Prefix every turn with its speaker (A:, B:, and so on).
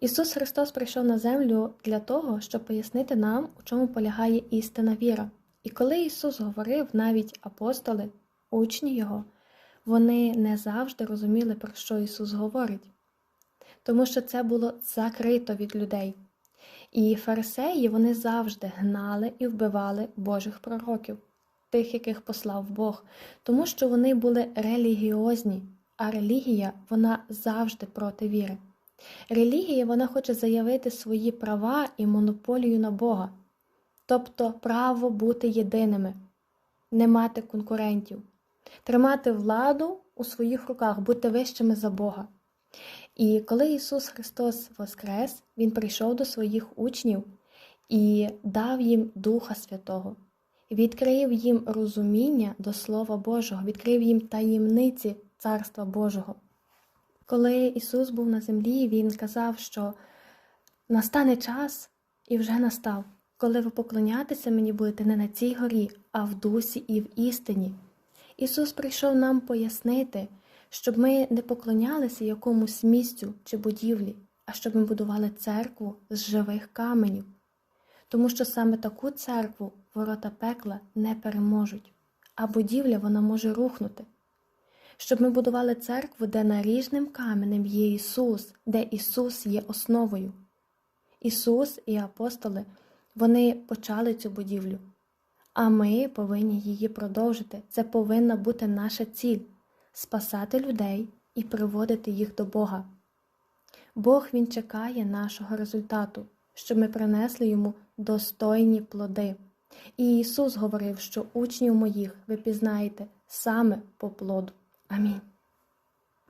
A: Ісус Христос прийшов на землю для того, щоб пояснити нам, у чому полягає істина віра. І коли Ісус говорив, навіть апостоли, учні Його, вони не завжди розуміли, про що Ісус говорить, тому що це було закрито від людей. І фарисеї вони завжди гнали і вбивали Божих пророків, тих, яких послав Бог, тому що вони були релігіозні, а релігія вона завжди проти віри. Релігія вона хоче заявити свої права і монополію на Бога, тобто право бути єдиними, не мати конкурентів, тримати владу у своїх руках, бути вищими за Бога. І коли Ісус Христос воскрес, Він прийшов до своїх учнів і дав їм Духа Святого, відкрив їм розуміння до Слова Божого, відкрив їм таємниці Царства Божого. Коли Ісус був на землі, Він казав, що настане час і вже настав, коли ви поклонятися мені будете не на цій горі, а в дусі і в істині. Ісус прийшов нам пояснити, щоб ми не поклонялися якомусь місцю чи будівлі, а щоб ми будували церкву з живих каменів. Тому що саме таку церкву ворота пекла не переможуть, а будівля вона може рухнути. Щоб ми будували церкву, де наріжним каменем є Ісус, де Ісус є основою. Ісус і апостоли вони почали цю будівлю, а ми повинні її продовжити. Це повинна бути наша ціль спасати людей і приводити їх до Бога. Бог Він чекає нашого результату, щоб ми принесли йому достойні плоди. І Ісус говорив, що учнів моїх ви пізнаєте саме по плоду. Амінь.